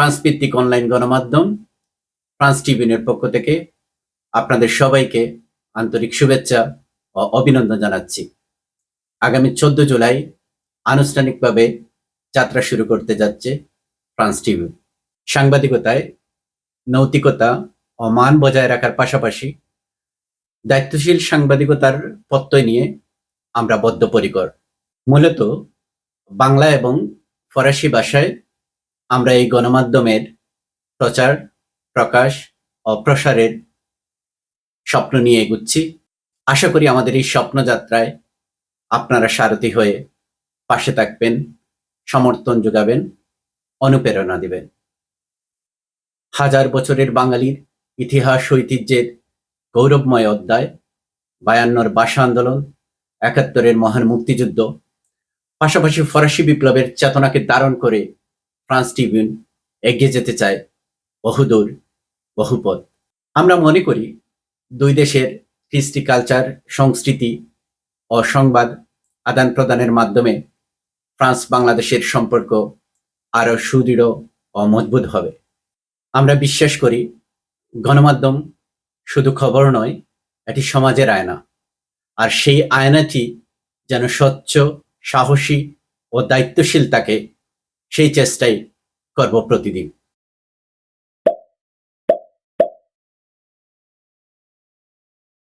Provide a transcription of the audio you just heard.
France ভিত্তিক online গণমাধ্যম France টিভিনের পক্ষ থেকে আপনাদের সবাইকে আন্তরিক শুভেচ্ছা ও অভিনন্দন জানাচ্ছি। আগামী চোদ্দ জুলাই আনুষ্ঠানিকভাবে যাত্রা শুরু করতে যাচ্ছে ফ্রান্স টিভি সাংবাদিকতায় নৈতিকতা ও মান বজায় রাখার পাশাপাশি দায়িত্বশীল সাংবাদিকতার প্রত্যয় নিয়ে আমরা বদ্ধপরিকর। মূলত বাংলা এবং ফরাসি ভাষায় আমরা এই গণমাধ্যমের প্রচার, প্রকাশ ও প্রসারের স্বপ্ন নিয়ে এগুচ্ছি। আশা করি আমাদের এই স্বপ্নযাত্রায় আপনারা সারথি হয়ে পাশে থাকবেন, সমর্থন যোগাবেন, অনুপ্রেরণা দিবেন। হাজার বছরের বাঙালির ইতিহাস, ঐতিহ্যের গৌরবময় অধ্যায়, বায়ান্নর ভাষা আন্দোলন, একাত্তরের মহান মুক্তিযুদ্ধ, পাশাপাশি ফরাসি বিপ্লবের চেতনাকে ধারণ করে ফ্রান্স ট্রিবিউন এগিয়ে যেতে চায় বহুদূর বহুপথ আমরা মনে করি দুই দেশের কৃষ্টি কালচার, সংস্কৃতি ও সংবাদ আদান প্রদানের মাধ্যমে ফ্রান্স বাংলাদেশের সম্পর্ক আরও সুদৃঢ় ও মজবুত হবে। আমরা বিশ্বাস করি গণমাধ্যম শুধু খবর নয়, এটি সমাজের আয়না। আর সেই আয়নাটি যেন স্বচ্ছ, সাহসী ও দায়িত্বশীল থাকে সেই চেষ্টাই করব প্রতিদিন।